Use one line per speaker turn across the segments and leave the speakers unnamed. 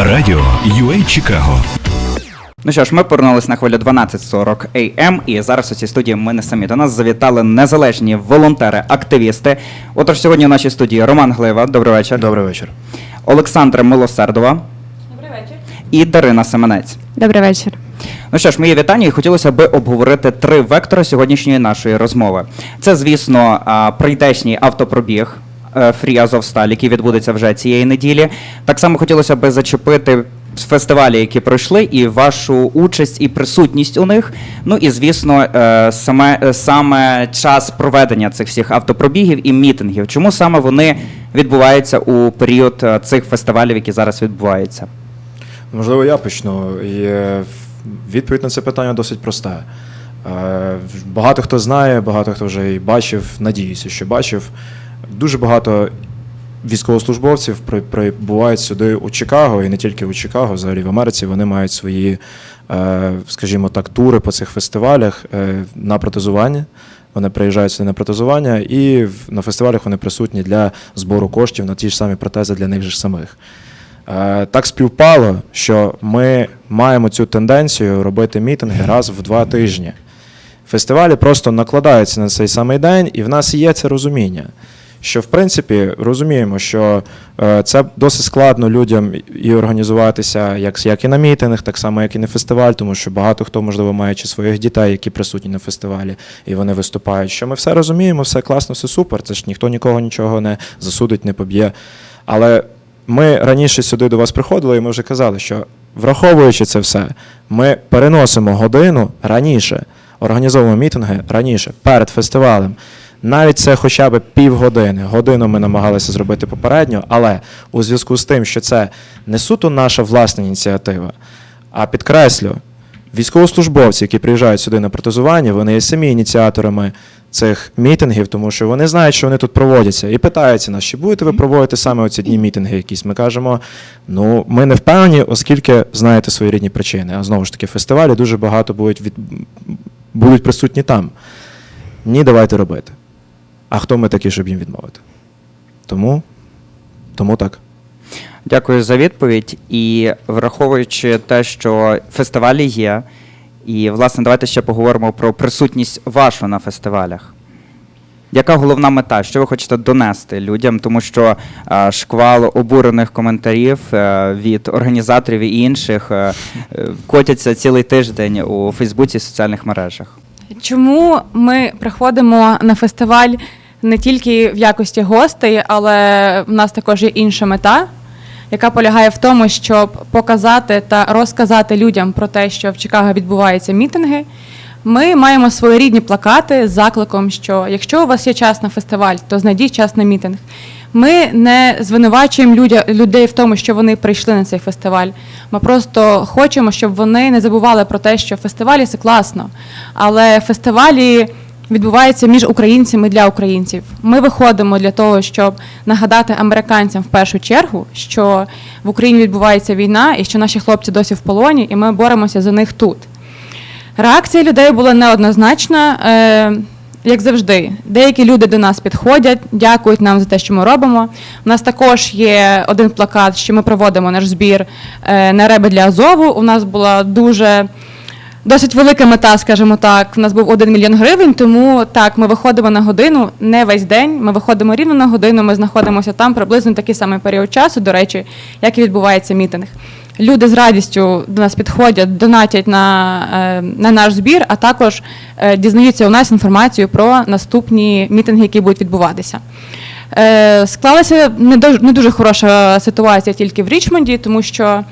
Радіо UA Чикаго.
Ну що ж, ми повернулись на хвилю 12.40 AM, і зараз у цій студії ми не самі. До нас завітали незалежні волонтери, активісти. Отож, сьогодні у нашій студії Роман Глива, добрий вечір.
Добрий вечір.
Олександра Милосердова. Добрий вечір. І Дарина Семенець.
Добрий вечір.
Ну що ж, мої вітання, і хотілося би обговорити три вектори сьогоднішньої нашої розмови. Це, звісно, прийдешній автопробіг е, Free Azovstal, який відбудеться вже цієї неділі. Так само хотілося би зачепити фестивалі, які пройшли, і вашу участь і присутність у них. Ну і звісно, е, саме, е, саме час проведення цих всіх автопробігів і мітингів. Чому саме вони відбуваються у період е, цих фестивалів, які зараз відбуваються?
Можливо, я почну. Е, відповідь на це питання досить проста. Е, Багато хто знає, багато хто вже і бачив, надіюся, що бачив. Дуже багато військовослужбовців прибувають сюди у Чикаго, і не тільки у Чикаго, взагалі в Америці вони мають свої, е, скажімо так, тури по цих фестивалях е, на протезування. Вони приїжджають сюди на протезування, і на фестивалях вони присутні для збору коштів на ті ж самі протези для них же самих. Е, Так співпало, що ми маємо цю тенденцію робити мітинги раз в два тижні. Фестивалі просто накладаються на цей самий день, і в нас є це розуміння. Що, в принципі, розуміємо, що е, це досить складно людям і організуватися як, як і на мітингах, так само, як і на фестиваль, тому що багато хто, можливо, маючи своїх дітей, які присутні на фестивалі, і вони виступають. Що ми все розуміємо, все класно, все супер. Це ж ніхто нікого нічого не засудить, не поб'є. Але ми раніше сюди до вас приходили, і ми вже казали, що враховуючи це все, ми переносимо годину раніше, організовуємо мітинги раніше, перед фестивалем. Навіть це хоча б півгодини. Годину ми намагалися зробити попередньо, але у зв'язку з тим, що це не суто наша власна ініціатива, а підкреслю, військовослужбовці, які приїжджають сюди на протезування, вони є самі ініціаторами цих мітингів, тому що вони знають, що вони тут проводяться, і питаються нас, чи будете ви проводити саме оці дні мітинги якісь. Ми кажемо, ну ми не впевнені, оскільки знаєте свої рідні причини. А знову ж таки, фестивалі дуже багато будуть від... будуть присутні там. Ні, давайте робити. А хто ми такі, щоб їм відмовити? Тому, тому так.
Дякую за відповідь. І враховуючи те, що фестивалі є, і власне давайте ще поговоримо про присутність вашу на фестивалях. Яка головна мета? Що ви хочете донести людям? Тому що е, шквал обурених коментарів е, від організаторів і інших е, е, котяться цілий тиждень у Фейсбуці і соціальних мережах.
Чому ми приходимо на фестиваль не тільки в якості гостей, але в нас також є інша мета, яка полягає в тому, щоб показати та розказати людям про те, що в Чикаго відбуваються мітинги. Ми маємо своєрідні плакати з закликом, що якщо у вас є час на фестиваль, то знайдіть час на мітинг. Ми не звинувачуємо людя, людей в тому, що вони прийшли на цей фестиваль. Ми просто хочемо, щоб вони не забували про те, що фестивалі це класно, але фестивалі відбуваються між українцями для українців. Ми виходимо для того, щоб нагадати американцям в першу чергу, що в Україні відбувається війна і що наші хлопці досі в полоні, і ми боремося за них тут. Реакція людей була неоднозначна, е, як завжди. Деякі люди до нас підходять, дякують нам за те, що ми робимо. У нас також є один плакат, що ми проводимо наш збір е, на реби для Азову. У нас була дуже досить велика мета, скажімо так. У нас був один мільйон гривень, тому так, ми виходимо на годину, не весь день. Ми виходимо рівно на годину. Ми знаходимося там приблизно такий самий період часу, до речі, як і відбувається мітинг. Люди з радістю до нас підходять, донатять на, е, на наш збір, а також е, дізнаються у нас інформацію про наступні мітинги, які будуть відбуватися. Е, Склалася не дуже, не дуже хороша ситуація тільки в Річмонді, тому що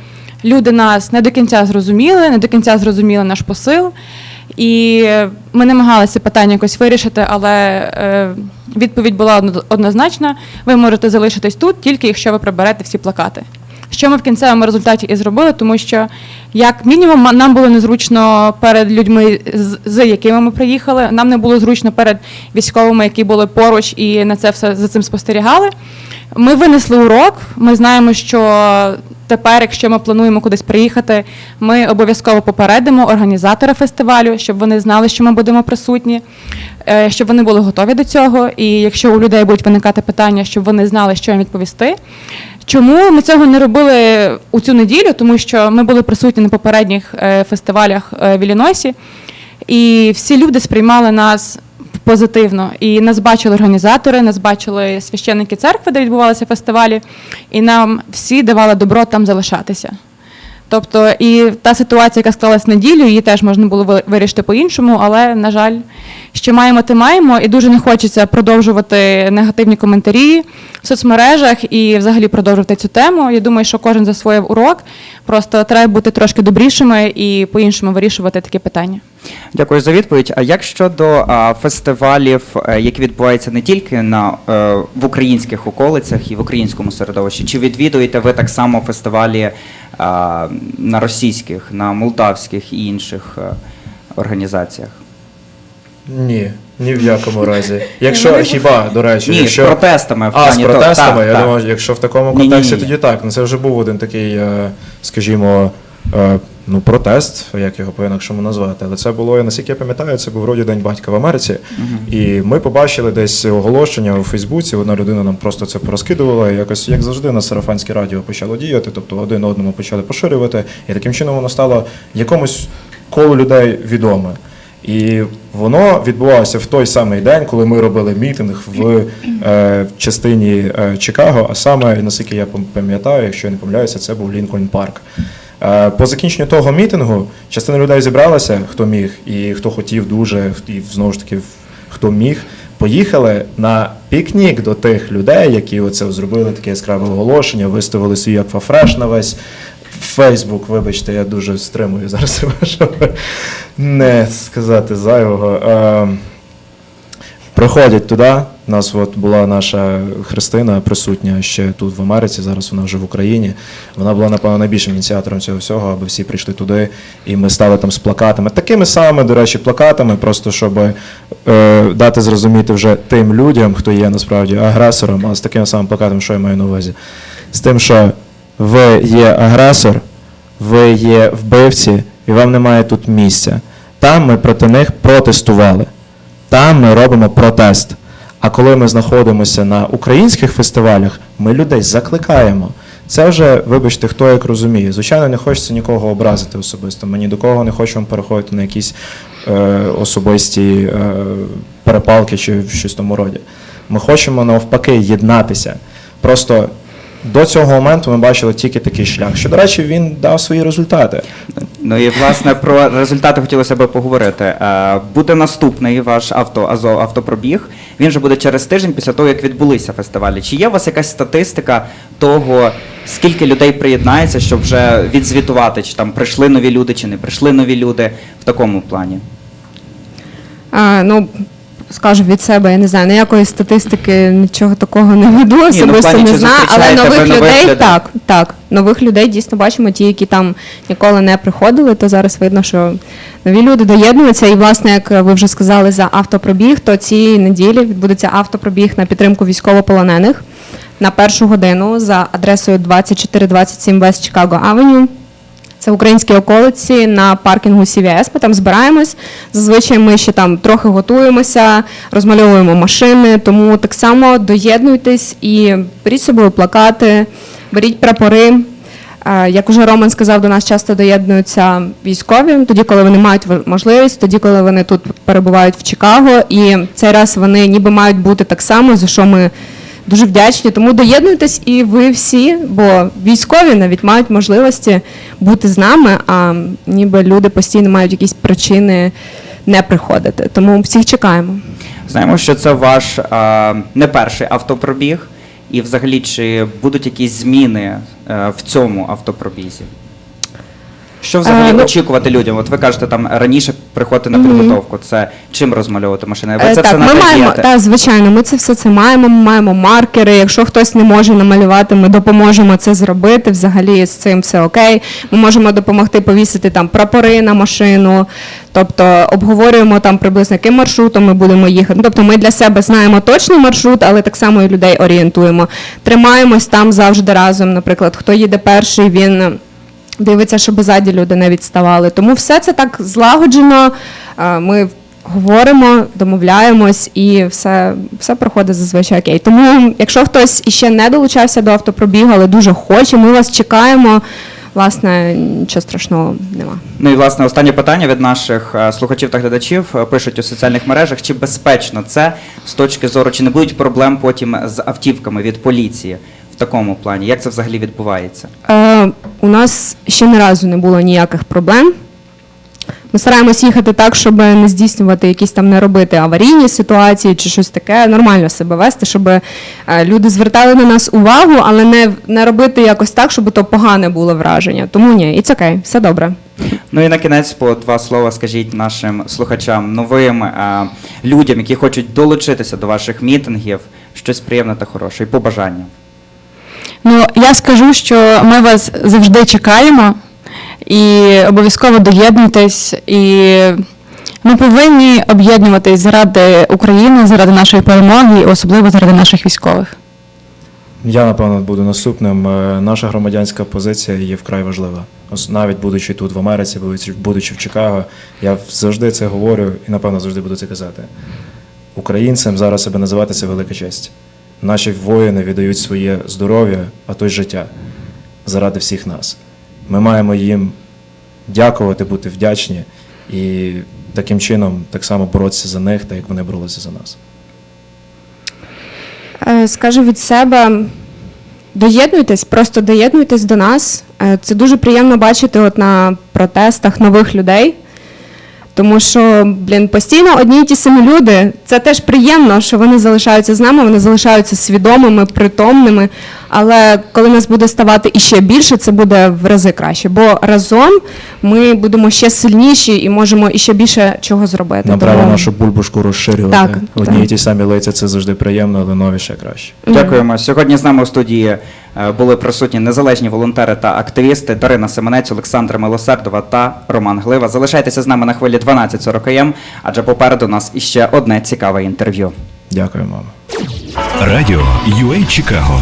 люди нас не до кінця зрозуміли, не до кінця зрозуміли наш посил. І ми намагалися питання якось вирішити, але відповідь була однозначна. Ви можете залишитись тут, тільки якщо ви приберете всі плакати. Що ми в кінцевому результаті і зробили, тому що, як мінімум, нам було незручно перед людьми, з якими ми приїхали. Нам не було зручно перед військовими, які були поруч і на це все за цим спостерігали. Ми винесли урок. Ми знаємо, що тепер, якщо ми плануємо кудись приїхати, ми обов'язково попередимо організатора фестивалю, щоб вони знали, що ми будемо присутні, е, щоб вони були готові до цього. І якщо у людей будуть виникати питання, щоб вони знали, що їм відповісти. Чому ми цього не робили у цю неділю? Тому що ми були присутні на попередніх е, фестивалях е, в Іллінойсі, і всі люди сприймали нас позитивно. І нас бачили організатори, нас бачили священники церкви, де відбувалися фестивалі, і нам всі давали добро там залишатися. Тобто, і та ситуація, яка склалась неділю, її теж можна було вирішити по-іншому, але, на жаль, що маємо, те маємо, і дуже не хочеться продовжувати негативні коментарі в соцмережах і взагалі продовжувати цю тему. Я думаю, що кожен засвоїв урок. Просто треба бути трошки добрішими і по-іншому вирішувати такі питання.
Дякую за відповідь. А як щодо а, фестивалів, е, які відбуваються не тільки на е, в українських околицях і в українському середовищі, чи відвідуєте ви так само фестивалі а, на російських, на молдавських і інших е, організаціях?
Ні, ні в якому разі. Якщо хіба, до речі,
Ні,
якщо...
з протестами в
А, з протестами,
так,
я
так.
думаю, якщо в такому контексті, тоді так. Ну це вже був один такий, е, скажімо, е, ну, протест, як його по-інакшому назвати. Але це було, наскільки я пам'ятаю, це був вроді День батька в Америці. І ми побачили десь оголошення у Фейсбуці. Одна людина нам просто це порозкидувала. І якось, як завжди, на сарафанське радіо почало діяти, тобто один одному почали поширювати. І таким чином воно стало якомусь колу людей відоме. І воно відбувалося в той самий день, коли ми робили мітинг в е, частині е, Чикаго, а саме, наскільки я пам'ятаю, якщо я не помиляюся, це був Лінкольн Парк. Е, по закінченню того мітингу частина людей зібралася, хто міг, і хто хотів дуже, і знову ж таки, хто міг, поїхали на пікнік до тих людей, які оце зробили таке яскраве оголошення, виставили свій аквафреш на весь Фейсбук, вибачте, я дуже стримую зараз щоб не сказати зайвого. Приходять туди. У нас от була наша Христина присутня ще тут в Америці, зараз вона вже в Україні. Вона була, напевно, найбільшим ініціатором цього всього, аби всі прийшли туди, і ми стали там з плакатами. Такими самими, до речі, плакатами, просто щоб е, дати зрозуміти вже тим людям, хто є насправді агресором, а з таким самим плакатом, що я маю на увазі? З тим, що ви є агресор, ви є вбивці, і вам немає тут місця. Там ми проти них протестували. Там ми робимо протест. А коли ми знаходимося на українських фестивалях, ми людей закликаємо. Це вже, вибачте, хто як розуміє. Звичайно, не хочеться нікого образити особисто. Ми ні до кого не хочемо переходити на якісь е, особисті е, перепалки чи в щось тому роді. Ми хочемо навпаки єднатися. Просто до цього моменту ми бачили тільки такий шлях, що, до речі, він дав свої результати.
Ну і власне про результати хотілося б поговорити. Е, Буде наступний ваш авто Азов автопробіг. Він же буде через тиждень після того, як відбулися фестивалі. Чи є у вас якась статистика того, скільки людей приєднається, щоб вже відзвітувати, чи там прийшли нові люди, чи не прийшли нові люди в такому плані?
А, ну, скажу від себе, я не знаю, ніякої статистики, нічого такого не веду,
ну,
особисто
плані,
не
чи
знаю, але
зустрічаєте ви
нових
нових
людей,
людей?
так, так, нових людей дійсно бачимо, ті, які там ніколи не приходили, то зараз видно, що нові люди доєднуються. І, власне, як ви вже сказали за автопробіг, то цієї неділі відбудеться автопробіг на підтримку військовополонених на першу годину за адресою 2427 West Chicago Avenue. Це в українській околиці на паркінгу CVS. Ми там збираємось. Зазвичай ми ще там трохи готуємося, розмальовуємо машини. Тому так само доєднуйтесь і беріть з собою плакати, беріть прапори. Е, Як уже Роман сказав, до нас часто доєднуються військові, тоді, коли вони мають можливість, тоді, коли вони тут перебувають в Чикаго. І цей раз вони ніби мають бути так само, за що ми дуже вдячні. Тому доєднуйтесь і ви всі, бо військові навіть мають можливості бути з нами, а ніби люди постійно мають якісь причини не приходити. Тому всіх чекаємо.
Знаємо, що це ваш а, не перший автопробіг, і взагалі чи будуть якісь зміни е, в цьому автопробізі? Що взагалі
Е, ну-
очікувати людям? От ви кажете, там раніше приходити на підготовку. Це чим розмальовувати машини? Ви
Е,
це
так,
все
ми маємо,
надаєте?
так, звичайно, ми це все це маємо. Ми маємо маркери. Якщо хтось не може намалювати, ми допоможемо це зробити. Взагалі з цим все окей. Ми можемо допомогти повісити там прапори на машину. Тобто обговорюємо там приблизно яким маршрутом ми будемо їхати. Ну, Тобто ми для себе знаємо точний маршрут, але так само і людей орієнтуємо. Тримаємось там завжди разом. Наприклад, хто їде перший, він. Дивиться, щоб ззаді люди не відставали. Тому все це так злагоджено. Е, Ми говоримо, домовляємось і все, все проходить зазвичай окей. Тому, якщо хтось іще не долучався до автопробігу, але дуже хоче, ми вас чекаємо. Власне, нічого страшного нема.
Ну і власне останнє питання від наших е, слухачів та глядачів Е, пишуть у соціальних мережах, чи безпечно це з точки зору, чи не будуть проблем потім з автівками від поліції такому плані? Як це взагалі відбувається?
Е, у нас ще ні разу не було ніяких проблем. Ми стараємось їхати так, щоб не здійснювати якісь там не робити аварійні ситуації чи щось таке, нормально себе вести, щоб е, люди звертали на нас увагу, але не, не робити якось так, щоб то погане було враження. Тому ні, і це окей, все добре.
Ну і на кінець по два слова скажіть нашим слухачам, новим е, людям, які хочуть долучитися до ваших мітингів, щось приємне та хороше, і побажання.
Ну, я скажу, що ми вас завжди чекаємо і обов'язково доєднуйтесь. І ми повинні об'єднуватись заради України, заради нашої перемоги, особливо заради наших військових.
Я, напевно, буду наступним. Е, Наша громадянська позиція є вкрай важлива. Навіть будучи тут в Америці, будучи- в Чикаго, я завжди це говорю і, напевно, завжди буду це казати. Українцем зараз себе називати це велика честь. Наші воїни віддають своє здоров'я, а то й життя заради всіх нас. Ми маємо їм дякувати, бути вдячні і таким чином так само боротися за них, так як вони боролися за нас.
Е, Скажу від себе, доєднуйтесь, просто доєднуйтесь до нас. Е, Це дуже приємно бачити от на протестах нових людей. Тому що, блін, постійно одні й ті самі люди. Це теж приємно, що вони залишаються з нами, вони залишаються свідомими, притомними. Але коли нас буде ставати іще більше, це буде в рази краще. Бо разом ми будемо ще сильніші і можемо іще більше чого зробити. Тому-
нашу бульбашку розширювати.
Так,
Одні
так.
і ті самі лиця це завжди приємно, але нові ще краще.
Дякуємо. Сьогодні з нами у студії були присутні незалежні волонтери та активісти Дарина Семенець, Олександра Милосердова та Роман Глива. Залишайтеся з нами на хвилі 12.40 м, адже попереду нас іще одне цікаве інтерв'ю.
Дякую, мама.
Радіо UA Чикаго